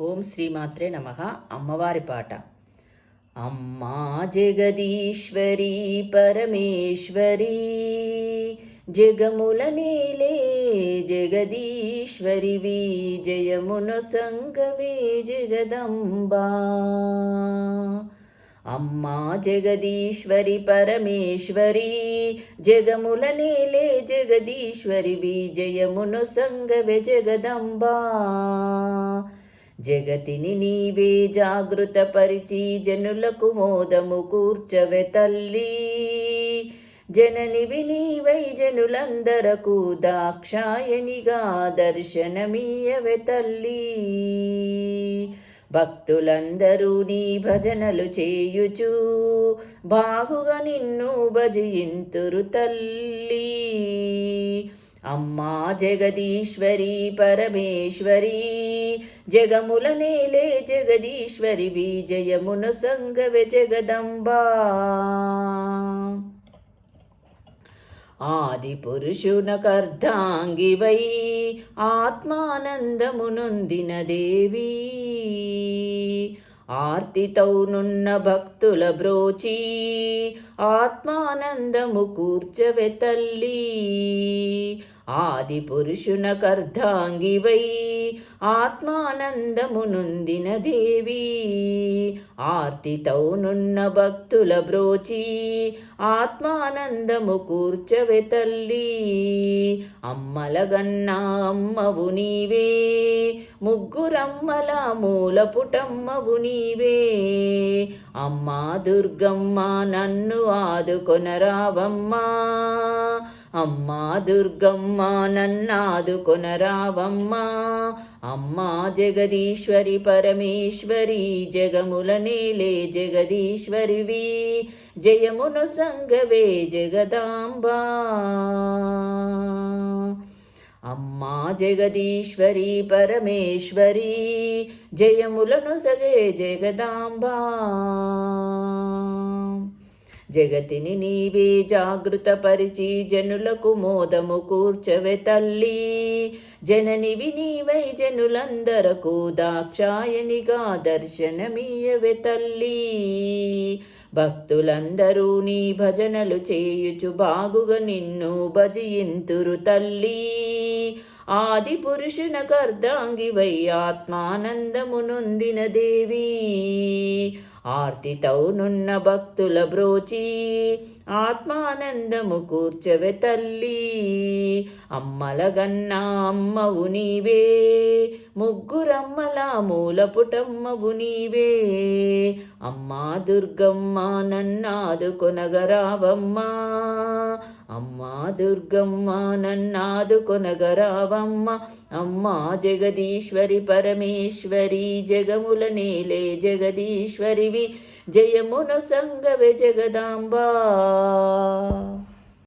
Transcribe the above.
ఓం శ్రీమాత్రే నమ. అమ్మవారి పాట. అమ్మా జగదీశ్వరి పరమేశ్వరి జగముల నీలే జగదీశ్వరి విజయమున సంగవే జగదంబా. అమ్మా జగదీశ్వరి పరమేశ్వరి జగముల నీలే జగదీశ్వరి విజయమును సంగవే జగదంబా. జగతిని నీవే జాగృతపరిచి జనులకు మోదము కూర్చవె తల్లి. జననివి నీవై జనులందరకు దాక్షాయనిగా దర్శనమీయవె తల్లి. భక్తులందరూ నీ భజనలు చేయుచు బాగుగా నిన్ను భజయింతురు తల్లి. అమ్మా జగదీశ్వరి పరమేశ్వరి జగముల నేలే జగదీశ్వరి విజయమును సంగవె జగదంబా. ఆది పురుషునకర్ధాంగివై ఆత్మానందమునొందిన దేవీ. ఆర్తితౌనున్న భక్తుల బ్రోచి ఆత్మానందము కూర్చవె తల్లి. ఆది పురుషునకర్ధాంగివై ఆత్మానందమునుందిన దేవి. ఆర్తితౌనున్న భక్తుల బ్రోచి ఆత్మానందము కూర్చవె తల్లి. అమ్మలగన్నా అమ్మవు నీవే ముగ్గురమ్మల మూలపుటమ్మవు నీవే. అమ్మా దుర్గమ్మ నన్ను ఆదుకొనరావమ్మా. అమ్మా దుర్గమ్మ నన్నాదుకొనరావమ్మా అమ్మా జగదీశ్వరి పరమేశ్వరి జగముల నేలే జగదీశ్వరివి. జయమును సంగవే జగదాంబా. అమ్మా జగదీశ్వరి పరమేశ్వరి జయములను సగే జగదాంబా. జగతిని నీవే జాగృతపరిచి జనులకు మోదము కూర్చవే తల్లి. జననివి నీవై జనులందరకు దాక్షాయనిగా దర్శనమీయవే తల్లి. భక్తులందరూ నీ భజనలు చేయుచు బాగుగా నిన్ను భజయింతురు తల్లి. ఆది పురుషున కర్దాంగివై ఆత్మానందమునొందిన దేవి. ఆర్తితౌనున్న భక్తుల బ్రోచి ఆత్మానందము కూర్చవె తల్లి. అమ్మలగన్నా అమ్మవు నీవే ముగ్గురమ్మల మూలపుటమ్మవు నీవే. అమ్మా దుర్గమ్మ నన్నాదుకొనగరావమ్మా అమ్మా దుర్గమ్మ నన్నాదుకొనగరావమ్మ అమ్మా జగదీశ్వరి పరమేశ్వరి జగముల నీలే జగదీశ్వరి. జయమున సంగవే జగదాంబా.